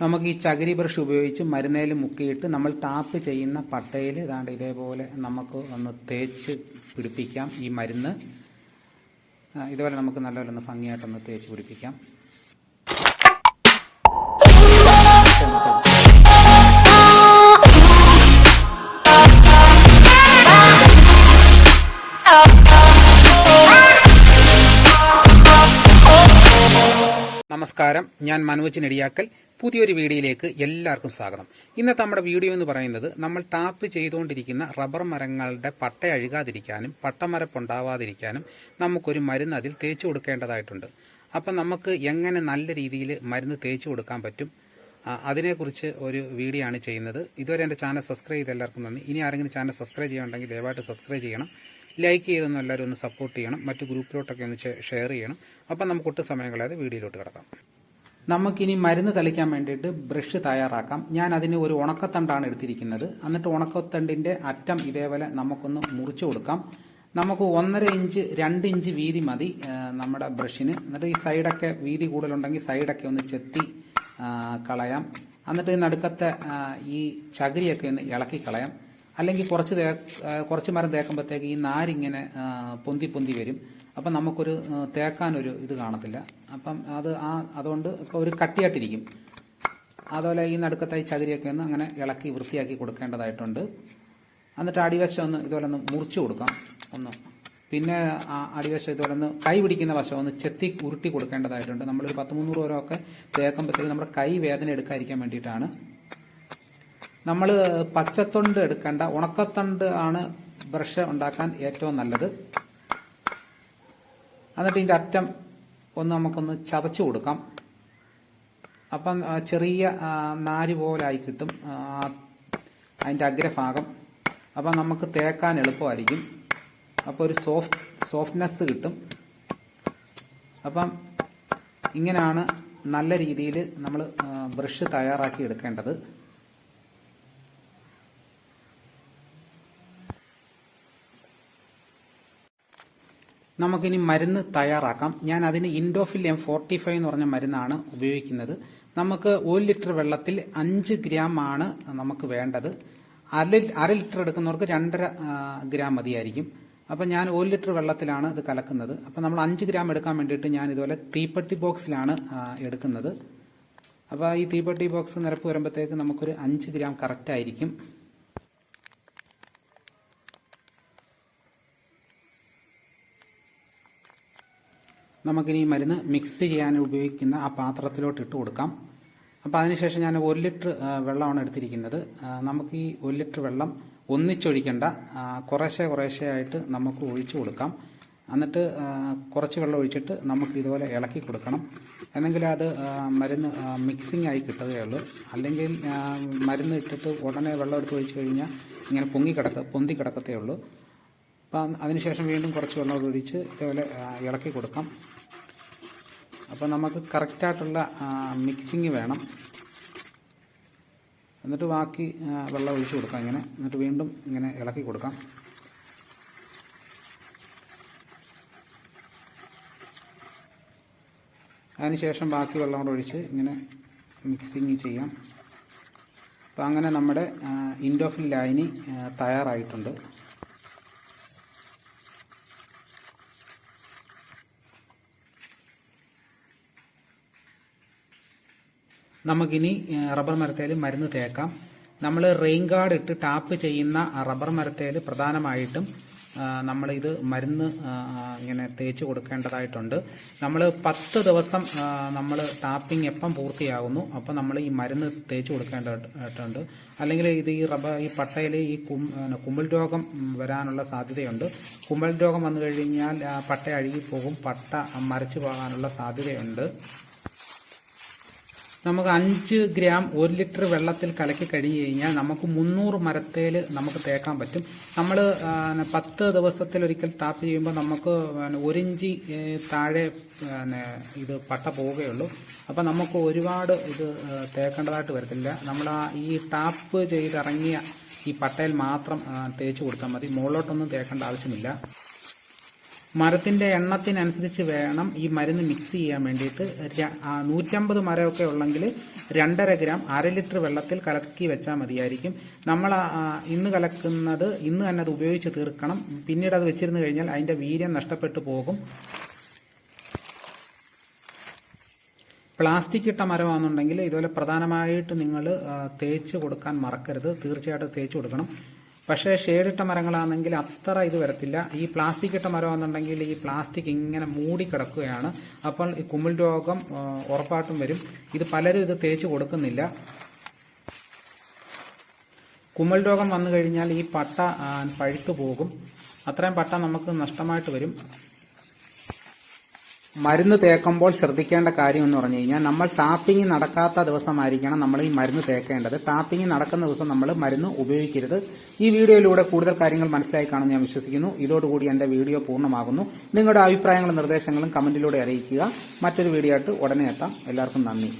നമുക്ക് ഈ ചകിരി ബ്രഷ് ഉപയോഗിച്ച് മരുന്നയിൽ മുക്കിയിട്ട് നമ്മൾ ടാപ്പ് ചെയ്യുന്ന പട്ടയിൽ ഇതാണ്ട് ഇതേപോലെ നമുക്ക് ഒന്ന് തേച്ച് പിടിപ്പിക്കാം. ഈ മരുന്ന് ഇതുപോലെ നമുക്ക് നല്ലപോലെ ഒന്ന് ഭംഗിയായിട്ടൊന്ന് തേച്ച് പിടിപ്പിക്കാം. നമസ്കാരം. ഞാൻ മനോജ് നെടിയാക്കൽ പുതിയൊരു വീഡിയോയിലേക്ക് എല്ലാവർക്കും സ്വാഗതം. ഇന്നത്തെ നമ്മുടെ വീഡിയോ എന്ന് പറയുന്നത് നമ്മൾ ടാപ്പ് ചെയ്തുകൊണ്ടിരിക്കുന്ന റബ്ബർ മരങ്ങളുടെ പട്ട അഴുകാതിരിക്കാനും പട്ടമരപ്പുണ്ടാവാതിരിക്കാനും നമുക്കൊരു മരുന്ന് അതിൽ തേച്ച് കൊടുക്കേണ്ടതായിട്ടുണ്ട്. അപ്പം നമുക്ക് എങ്ങനെ നല്ല രീതിയിൽ മരുന്ന് തേച്ച് കൊടുക്കാൻ പറ്റും? അതിനെക്കുറിച്ച് ഒരു വീഡിയോ ആണ് ചെയ്യുന്നത്. ഇതുവരെ എന്റെ ചാനൽ സബ്സ്ക്രൈബ് ചെയ്ത് എല്ലാവർക്കും നന്ദി. ഇനി ആരെങ്കിലും ചാനൽ സബ്സ്ക്രൈബ് ചെയ്യണമെങ്കിൽ ദയവായിട്ട് സബ്സ്ക്രൈബ് ചെയ്യണം. ലൈക്ക് ചെയ്തൊന്നും എല്ലാവരും ഒന്ന് സപ്പോർട്ട് ചെയ്യണം. മറ്റു ഗ്രൂപ്പിലോട്ടൊക്കെ ഒന്ന് ഷെയർ ചെയ്യണം. അപ്പം നമുക്ക് ഒട്ടും സമയം കളയാതെ വീഡിയോയിലോട്ട് കിടക്കാം. നമുക്കിനി മരുന്ന് തളിക്കാൻ വേണ്ടിയിട്ട് ബ്രഷ് തയ്യാറാക്കാം. ഞാൻ അതിന് ഒരു ഉണക്കത്തണ്ടാണ് എടുത്തിരിക്കുന്നത്. എന്നിട്ട് ഉണക്കത്തണ്ടിന്റെ അറ്റം ഇതേപോലെ നമുക്കൊന്ന് മുറിച്ചു കൊടുക്കാം. നമുക്ക് ഒന്നര ഇഞ്ച് രണ്ട് ഇഞ്ച് വീതി മതി നമ്മുടെ ബ്രഷിന്. എന്നിട്ട് ഈ സൈഡൊക്കെ വീതി കൂടുതലുണ്ടെങ്കിൽ സൈഡൊക്കെ ഒന്ന് ചെത്തി കളയാം. എന്നിട്ട് നടുക്കത്തെ ഈ ചകിരിയൊക്കെ ഒന്ന് ഇളക്കി കളയാം. അല്ലെങ്കിൽ കുറച്ച് തേ കുറച്ച് മരം തേക്കുമ്പോഴത്തേക്ക് ഈ നാരിങ്ങനെ പൊന്തി പൊന്തി വരും. അപ്പം നമുക്കൊരു തേക്കാനൊരു ഇത് കാണത്തില്ല. അപ്പം അത് ആ അതുകൊണ്ട് ഇപ്പോൾ ഒരു കട്ടിയായിട്ടിരിക്കും. അതുപോലെ ഈ നടുക്കത്തായി ചകിരിയൊക്കെ ഒന്ന് അങ്ങനെ ഇളക്കി വൃത്തിയാക്കി കൊടുക്കേണ്ടതായിട്ടുണ്ട്. എന്നിട്ട് അടിവശം ഒന്ന് ഇതുപോലെ ഒന്ന് മുറിച്ചു കൊടുക്കാം ഒന്ന്. പിന്നെ ആ അടിവശം ഇതുപോലെ ഒന്ന് കൈ പിടിക്കുന്ന വശം ഒന്ന് ചെത്തി ഉരുട്ടി കൊടുക്കേണ്ടതായിട്ടുണ്ട്. നമ്മളൊരു പത്ത് മുന്നൂറ് രൂപ ഒക്കെ തേക്കുമ്പോഴത്തേക്ക് നമ്മുടെ കൈ വേദന എടുക്കാതിരിക്കാൻ വേണ്ടിയിട്ടാണ്. നമ്മൾ പച്ചത്തൊണ്ട് എടുക്കേണ്ട ഉണക്കത്തൊണ്ട് ആണ് ബ്രഷ് ഉണ്ടാക്കാൻ ഏറ്റവും നല്ലത്. എന്നിട്ട് ഇതിന്റെ അറ്റം ഒന്ന് നമുക്കൊന്ന് ചതച്ചു കൊടുക്കാം. അപ്പം ചെറിയ നാര് പോലായി കിട്ടും. അതിന്റെ അഗ്രഭാഗം. അപ്പം നമുക്ക് തേക്കാൻ എളുപ്പമായിരിക്കും. അപ്പോൾ ഒരു സോഫ്റ്റ് സോഫ്റ്റ്നെസ് കിട്ടും. അപ്പം ഇങ്ങനെയാണ് നല്ല രീതിയിൽ നമ്മൾ ബ്രഷ് തയ്യാറാക്കി എടുക്കേണ്ടത്. നമുക്കിനി മരുന്ന് തയ്യാറാക്കാം. ഞാൻ അതിന് ഇൻഡോഫിൽ എം ഫോർട്ടി ഫൈവ് എന്ന് പറഞ്ഞ മരുന്നാണ് ഉപയോഗിക്കുന്നത്. നമുക്ക് ഒരു ലിറ്റർ വെള്ളത്തിൽ അഞ്ച് ഗ്രാം ആണ് നമുക്ക് വേണ്ടത്. അര ലിറ്റർ എടുക്കുന്നവർക്ക് രണ്ടര ഗ്രാം മതിയായിരിക്കും. അപ്പം ഞാൻ ഒരു ലിറ്റർ വെള്ളത്തിലാണ് ഇത് കലക്കുന്നത്. അപ്പം നമ്മൾ അഞ്ച് ഗ്രാം എടുക്കാൻ വേണ്ടിയിട്ട് ഞാൻ ഇതുപോലെ തീപ്പെട്ടി ബോക്സിലാണ് എടുക്കുന്നത്. അപ്പോൾ ഈ തീപ്പെട്ടി ബോക്സ് നിരപ്പ് വരുമ്പോഴത്തേക്ക് നമുക്കൊരു അഞ്ച് ഗ്രാം കറക്റ്റ് ആയിരിക്കും. നമുക്കിനി മരുന്ന് മിക്സ് ചെയ്യാൻ ഉപയോഗിക്കുന്ന ആ പാത്രത്തിലോട്ട് ഇട്ട് കൊടുക്കാം. അപ്പോൾ അതിനുശേഷം ഞാൻ ഒരു ലിറ്റർ വെള്ളമാണ് എടുത്തിരിക്കുന്നത്. നമുക്ക് ഈ ഒരു ലിറ്റർ വെള്ളം ഒന്നിച്ചൊഴിക്കേണ്ട. കുറേശ്ശേ കുറേശ്ശെ ആയിട്ട് നമുക്ക് ഒഴിച്ചു കൊടുക്കാം. എന്നിട്ട് കുറച്ച് വെള്ളം ഒഴിച്ചിട്ട് നമുക്ക് ഇതുപോലെ ഇളക്കി കൊടുക്കണം. എന്നെങ്കിൽ അത് മരുന്ന് മിക്സിംഗ് ആയി കിട്ടുകയുള്ളൂ അല്ലെങ്കിൽ മരുന്ന് ഇട്ടിട്ട് ഉടനെ വെള്ളം എടുത്ത് ഒഴിച്ചു കഴിഞ്ഞാൽ ഇങ്ങനെ പൊങ്ങി കിടക്ക പൊന്തി കിടക്കത്തേ ഉള്ളൂ. അതിനുശേഷം വീണ്ടും കുറച്ച് വെള്ളം ഒഴിച്ച് ഇതേപോലെ ഇളക്കി കൊടുക്കാം. അപ്പം നമുക്ക് കറക്റ്റായിട്ടുള്ള മിക്സിങ് വേണം. എന്നിട്ട് ബാക്കി വെള്ളം ഒഴിച്ച് കൊടുക്കാം ഇങ്ങനെ. എന്നിട്ട് വീണ്ടും ഇങ്ങനെ ഇളക്കി കൊടുക്കാം. അതിനുശേഷം ബാക്കി വെള്ളം കൂടെ ഒഴിച്ച് ഇങ്ങനെ മിക്സിങ് ചെയ്യാം. അപ്പം അങ്ങനെ നമ്മുടെ ഇൻഡോഫിൽ ലൈനി തയ്യാറായിട്ടുണ്ട്. നമുക്കിനി റബ്ബർ മരത്തേൽ മരുന്ന് തേക്കാം. നമ്മൾ റെയിൻ ഗാർഡ് ഇട്ട് ടാപ്പ് ചെയ്യുന്ന റബ്ബർ മരത്തേൽ പ്രധാനമായിട്ടും നമ്മൾ ഇത് മരുന്ന് ഇങ്ങനെ തേച്ച് കൊടുക്കേണ്ടതായിട്ടുണ്ട്. നമ്മൾ പത്ത് ദിവസം നമ്മൾ ടാപ്പിംഗ് എപ്പം പൂർത്തിയാകുന്നു അപ്പം നമ്മൾ ഈ മരുന്ന് തേച്ച് കൊടുക്കേണ്ടതായിട്ടുണ്ട്. അല്ലെങ്കിൽ ഇത് ഈ റബ്ബർ ഈ പട്ടയിൽ ഈ കുമ്പിൾ രോഗം വരാനുള്ള സാധ്യതയുണ്ട്. കുമ്പിൾ രോഗം വന്നു കഴിഞ്ഞാൽ പട്ട അഴുകിപ്പോകും പട്ട മരച്ചു പോകാനുള്ള സാധ്യതയുണ്ട്. നമുക്ക് അഞ്ച് ഗ്രാം ഒരു ലിറ്റർ വെള്ളത്തിൽ കലക്കി കഴിഞ്ഞ് കഴിഞ്ഞാൽ നമുക്ക് മുന്നൂറ് മരത്തേൽ നമുക്ക് തേക്കാൻ പറ്റും. നമ്മൾ പത്ത് ദിവസത്തിൽ ഒരിക്കൽ ടാപ്പ് ചെയ്യുമ്പോൾ നമുക്ക് ഒരിഞ്ചി ഒരു താഴെ ഇത് പട്ട പോവുകയുള്ളൂ. അപ്പം നമുക്ക് ഒരുപാട് ഇത് തേക്കേണ്ടതായിട്ട് വരത്തില്ല. നമ്മൾ ആ ഈ ടാപ്പ് ചെയ്തിറങ്ങിയ ഈ പട്ടയിൽ മാത്രം തേച്ച് കൊടുത്താൽ മതി. മുകളിലോട്ടൊന്നും തേക്കേണ്ട ആവശ്യമില്ല. മരത്തിന്റെ എണ്ണത്തിനനുസരിച്ച് വേണം ഈ മരുന്ന് മിക്സ് ചെയ്യാൻ വേണ്ടിയിട്ട്. നൂറ്റമ്പത് മരമൊക്കെ ഉള്ളെങ്കിൽ രണ്ടര ഗ്രാം അര ലിറ്റർ വെള്ളത്തിൽ കലക്കി വെച്ചാൽ മതിയായിരിക്കും. നമ്മൾ ഇന്ന് കലക്കുന്നത് ഇന്ന് തന്നെ അത് ഉപയോഗിച്ച് തീർക്കണം. പിന്നീട് അത് വെച്ചിരുന്നു കഴിഞ്ഞാൽ അതിന്റെ വീര്യം നഷ്ടപ്പെട്ടു പോകും. പ്ലാസ്റ്റിക് ഇട്ട മരമാണെന്നുണ്ടെങ്കിൽ ഇതുപോലെ പ്രധാനമായിട്ട് നിങ്ങൾ തേച്ച് കൊടുക്കാൻ മറക്കരുത്. തീർച്ചയായിട്ടും തേച്ച് കൊടുക്കണം. പക്ഷേ ഷേഡിട്ട മരങ്ങളാണെങ്കിൽ അത്ര ഇത് വരത്തില്ല. ഈ പ്ലാസ്റ്റിക് ഇട്ട മരമാണെന്നുണ്ടെങ്കിൽ ഈ പ്ലാസ്റ്റിക് ഇങ്ങനെ മൂടി കിടക്കുകയാണ്. അപ്പോൾ ഈ കുമിൾ രോഗം ഉറപ്പായിട്ടും വരും. ഇത് പലരും ഇത് തേച്ച് കൊടുക്കുന്നില്ല. കുമിൾ രോഗം വന്നു കഴിഞ്ഞാൽ ഈ പട്ട പഴുത്തു പോകും. അത്രയും പട്ട നമുക്ക് നഷ്ടമായിട്ട് വരും. മരുന്ന് തേക്കുമ്പോൾ ശ്രദ്ധിക്കേണ്ട കാര്യം എന്ന് പറഞ്ഞു കഴിഞ്ഞാൽ നമ്മൾ ടാപ്പിംഗ് നടക്കാത്ത ദിവസമായിരിക്കണം നമ്മൾ ഈ മരുന്ന് തേക്കേണ്ടത്. ടാപ്പിംഗ് നടക്കുന്ന ദിവസം നമ്മൾ മരുന്ന് ഉപയോഗിക്കരുത്. ഈ വീഡിയോയിലൂടെ കൂടുതൽ കാര്യങ്ങൾ മനസ്സിലായി കാണുമെന്ന് ഞാൻ വിശ്വസിക്കുന്നു. ഇതോടുകൂടി എന്റെ വീഡിയോ പൂർണമാകുന്നു. നിങ്ങളുടെ അഭിപ്രായങ്ങളും നിർദ്ദേശങ്ങളും കമന്റിലൂടെ അറിയിക്കുക. മറ്റൊരു വീഡിയോ ആയിട്ട് ഉടനെ എത്താം. എല്ലാവർക്കും നന്ദി.